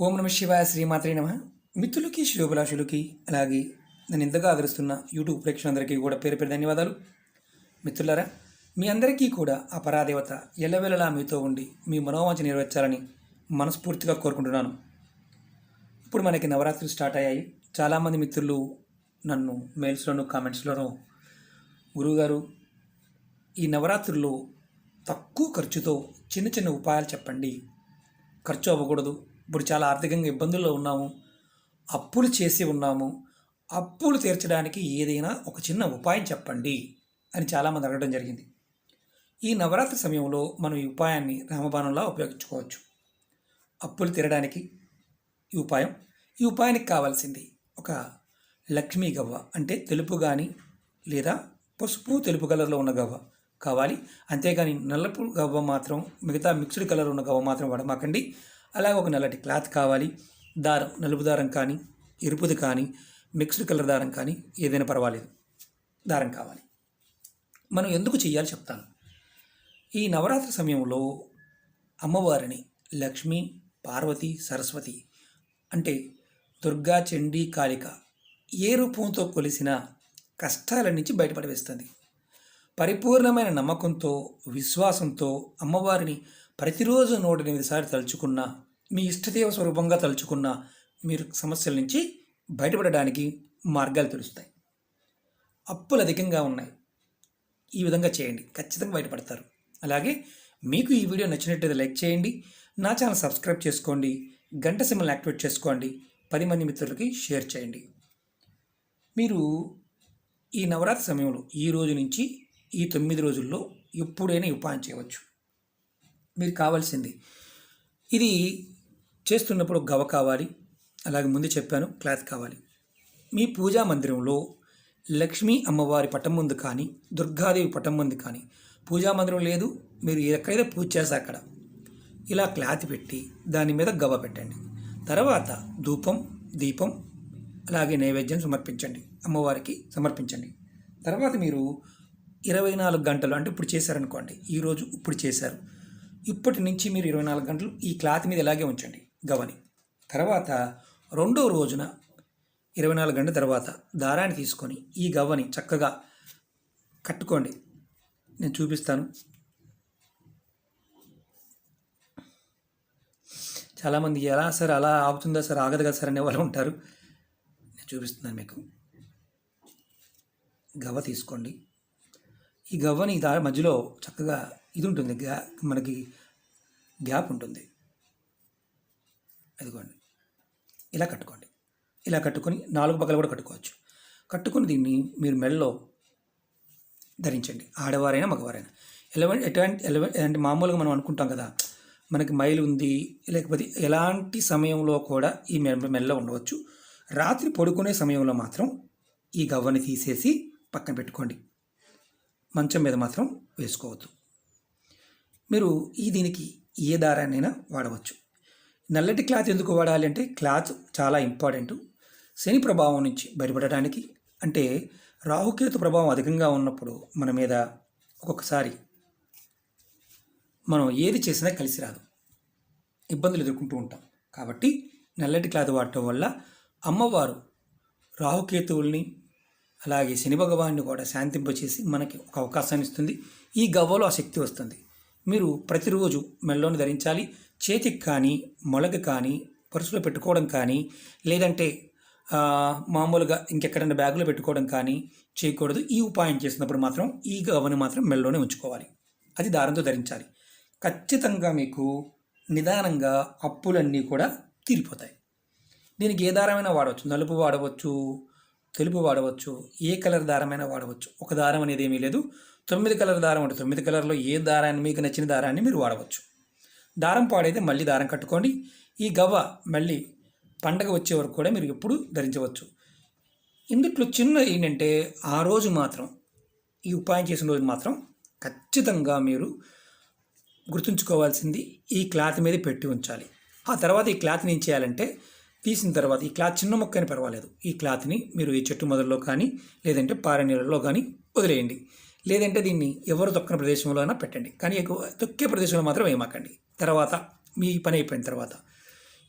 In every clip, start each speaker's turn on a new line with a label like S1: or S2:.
S1: ఓం నమ శివాయ శ్రీమాత్రే నమ. మిత్రులకి శ్రేయోభిలాషులకి అలాగే నన్ను ఇంతగా ఆదరిస్తున్న యూట్యూబ్ ప్రేక్షకులందరికీ కూడా పేరు పేరు ధన్యవాదాలు. మిత్రులారా మీ అందరికీ కూడా ఆ పరాదేవత ఎల్లవెల్లలా మీతో ఉండి మీ మనోవాంఛ నెరవేర్చాలని మనస్ఫూర్తిగా కోరుకుంటున్నాను. ఇప్పుడు మనకి నవరాత్రులు స్టార్ట్ అయ్యాయి. చాలామంది మిత్రులు నన్ను మెయిల్స్లోనూ కామెంట్స్లోనూ గురువుగారు ఈ నవరాత్రుల్లో తక్కువ ఖర్చుతో చిన్న చిన్న ఉపాయాలు చెప్పండి. ఖర్చు అవ్వకూడదు. ఇప్పుడు చాలా ఆర్థికంగా ఇబ్బందుల్లో ఉన్నాము. అప్పులు చేసి ఉన్నాము. అప్పులు తీర్చడానికి ఏదైనా ఒక చిన్న ఉపాయం చెప్పండి అని చాలామంది అడగడం జరిగింది. ఈ నవరాత్రి సమయంలో మనం ఈ ఉపాయాన్ని రామబాణంలా ఉపయోగించుకోవచ్చు. అప్పులు తీరడానికి ఈ ఉపాయం ఈ ఉపాయానికి కావాల్సింది ఒక లక్ష్మీ గవ్వ అంటే తెలుపు కానీ లేదా పసుపు తెలుపు కలర్లో ఉన్న గవ్వ కావాలి. అంతేగాని నల్లపు గవ్వ మాత్రం మిగతా మిక్స్డ్ కలర్ ఉన్న గవ్వ మాత్రం వాడమాకండి. అలాగే ఒక నల్లటి క్లాత్ కావాలి. దారం నలుపు దారం కానీ ఎరుపుది కానీ మిక్స్డ్ కలర్ దారం కానీ ఏదైనా పర్వాలేదు. దారం కావాలి. మనం ఎందుకు చేయాలి చెప్తాను. ఈ నవరాత్రి సమయంలో అమ్మవారిని లక్ష్మి పార్వతి సరస్వతి అంటే దుర్గా చండీ కాళిక ఏ రూపంతో కొలిసిన కష్టాల నుంచి బయటపడవేస్తుంది. పరిపూర్ణమైన నమ్మకంతో విశ్వాసంతో అమ్మవారిని ప్రతిరోజు నూట ఎనిమిది సార్లు తలుచుకున్న మీ ఇష్టదేవ స్వరూపంగా తలుచుకున్న మీరు సమస్యల నుంచి బయటపడడానికి మార్గాలు తెలుస్తాయి. అప్పులు అధికంగా ఉన్నాయి. ఈ విధంగా చేయండి. ఖచ్చితంగా బయటపడతారు. అలాగే మీకు ఈ వీడియో నచ్చినట్లయితే లైక్ చేయండి. నా ఛానల్ సబ్స్క్రైబ్ చేసుకోండి. గంట సింబల్ యాక్టివేట్ చేసుకోండి. పది మంది మిత్రులకి షేర్ చేయండి. మీరు ఈ నవరాత్రి సమయంలో ఈ రోజు నుంచి ఈ తొమ్మిది రోజుల్లో ఎప్పుడైనా ఉపాయం చేయవచ్చు. మీరు కావాల్సింది ఇది చేస్తున్నప్పుడు గవ కావాలి అలాగే ముందు చెప్పాను క్లాత్ కావాలి. మీ పూజా మందిరంలో లక్ష్మీ అమ్మవారి పటం ముందు కానీ దుర్గాదేవి పటం ముందు కానీ పూజా మందిరం లేదు మీరు ఎక్కడైతే పూజ చేస్తే అక్కడ. ఇలా క్లాత్ పెట్టి దాని మీద గవ్వ పెట్టండి. తర్వాత ధూపం దీపం అలాగే నైవేద్యం సమర్పించండి. అమ్మవారికి సమర్పించండి. తర్వాత మీరు ఇరవై నాలుగు గంటలు అంటే ఇప్పుడు చేశారనుకోండి ఈరోజు ఇప్పుడు చేశారు. ఇప్పటి నుంచి మీరు ఇరవై నాలుగు గంటలు ఈ క్లాత్ మీద ఇలాగే ఉంచండి. గవని. తర్వాత రెండో రోజున ఇరవై నాలుగు గంటల తర్వాత దారాన్ని తీసుకొని ఈ గవ్వని చక్కగా కట్టుకోండి. నేను చూపిస్తాను. చాలామంది ఎలా సార్ అలా ఆగుతుందా సార్ ఆగదు కదా సార్ అనే వాళ్ళు ఉంటారు. నేను చూపిస్తున్నాను మీకు. గవ్వ తీసుకోండి. ఈ గవ్వని దారి మధ్యలో చక్కగా ఇది ఉంటుంది. గ్యా మనకి గ్యాప్ ఉంటుంది. ఇదిగోండి ఇలా కట్టుకోండి. ఇలా కట్టుకొని నాలుగు పక్కలు కూడా కట్టుకోవచ్చు. కట్టుకుని దీన్ని మీరు మెడలో ధరించండి. ఆడవారైనా మగవారైనా. ఎలవెన్ ఎటువంటి ఎలవెన్ అంటే మామూలుగా మనం అనుకుంటాం కదా మనకి మైలు ఉంది లేకపోతే ఎలాంటి సమయంలో కూడా ఈ మె మెల్ల ఉండవచ్చు. రాత్రి పడుకునే సమయంలో మాత్రం ఈ గవ్వని తీసేసి పక్కన పెట్టుకోండి. మంచం మీద మాత్రం వేసుకోవద్దు. మీరు ఈ దీనికి ఏ దారాన్నైనా వాడవచ్చు. నల్లటి క్లాత్ ఎందుకు వాడాలి అంటే క్లాత్ చాలా ఇంపార్టెంట్. శని ప్రభావం నుంచి బయటపడడానికి అంటే రాహుకేతు ప్రభావం అధికంగా ఉన్నప్పుడు మన మీద ఒక్కొక్కసారి మనం ఏది చేసినా కలిసి రాదు. ఇబ్బందులు ఎదుర్కొంటూ ఉంటాం. కాబట్టి నల్లటి క్లాత్ వాడటం వల్ల అమ్మవారు రాహుకేతువుల్ని అలాగే శని భగవాన్ని కూడా శాంతింపచేసి మనకి ఒక అవకాశాన్ని ఇస్తుంది. ఈ గవ్వలో ఆ శక్తి వస్తుంది. మీరు ప్రతిరోజు మెల్లోని ధరించాలి. చేతికి కానీ మొలగ కానీ పర్సులో పెట్టుకోవడం కానీ లేదంటే మామూలుగా ఇంకెక్కడైనా బ్యాగులో పెట్టుకోవడం కానీ చేయకూడదు. ఈ ఉపాయం చేసినప్పుడు మాత్రం ఈ గవని మాత్రం మెల్లోనే ఉంచుకోవాలి. అది దారంతో ధరించాలి. ఖచ్చితంగా మీకు నిదానంగా అప్పులన్నీ కూడా తీరిపోతాయి. దీనికి ఏ దారమైనా వాడవచ్చు. నలుపు వాడవచ్చు తెలుపు వాడవచ్చు ఏ కలర్ దారమైనా వాడవచ్చు. ఒక దారం అనేది ఏమీ లేదు. తొమ్మిది కలర్ దారం అంటే తొమ్మిది కలర్లో ఏ దారాన్ని మీకు నచ్చిన దారాన్ని మీరు వాడవచ్చు. దారం పాడైతే మళ్ళీ దారం కట్టుకోండి. ఈ గవ్వ మళ్ళీ పండగ వచ్చే వరకు కూడా మీరు ఎప్పుడు ధరించవచ్చు. ఇందుట్లో చిన్న ఏంటంటే ఆ రోజు మాత్రం ఈ ఉపాయం చేసిన రోజు మాత్రం ఖచ్చితంగా మీరు గుర్తుంచుకోవాల్సింది ఈ క్లాత్ మీద పెట్టి ఉంచాలి. ఆ తర్వాత ఈ క్లాత్ని ఏం చేయాలంటే తీసిన తర్వాత ఈ క్లాత్ చిన్న మొక్క అని పర్వాలేదు. ఈ క్లాత్ని మీరు ఈ చెట్టు మొదల్లో కానీ లేదంటే పార నీళ్ళలో కానీ వదిలేయండి. లేదంటే దీన్ని ఎవరు తొక్కని ప్రదేశంలో అయినా పెట్టండి. కానీ ఎక్కువ తొక్కే ప్రదేశంలో మాత్రం వేయమాకండి తర్వాత మీ పని అయిపోయిన తర్వాత.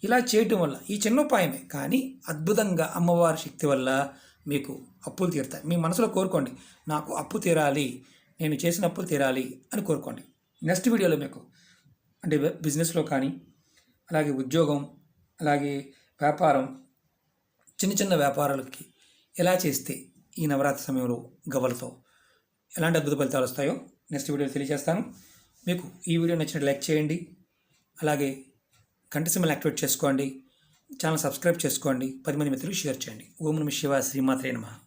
S1: ఇలా చేయటం వల్ల ఈ చిన్న ఉపాయమే. కానీ అద్భుతంగా అమ్మవారి శక్తి వల్ల మీకు అప్పులు తీరుతాయి. మీ మనసులో కోరుకోండి నాకు అప్పు తీరాలి నేను చేసిన అప్పులు తీరాలి అని కోరుకోండి. నెక్స్ట్ వీడియోలో మీకు అంటే బిజినెస్లో కానీ అలాగే ఉద్యోగం అలాగే వ్యాపారం చిన్న చిన్న వ్యాపారాలకి ఎలా చేస్తే ఈ నవరాత్రి సమయంలో గవలతో ఎలాంటి అద్భుత ఫలితాలు వస్తాయో నెక్స్ట్ వీడియోలో తెలియజేస్తాను. మీకు ఈ వీడియో నచ్చినట్టు లైక్ చేయండి. అలాగే గంట సింబల్ యాక్టివేట్ చేసుకోండి. ఛానల్ సబ్స్క్రైబ్ చేసుకోండి. పది మంది మిత్రులు షేర్ చేయండి. ఓం నమ శివ శ్రీమాత్రే నమః.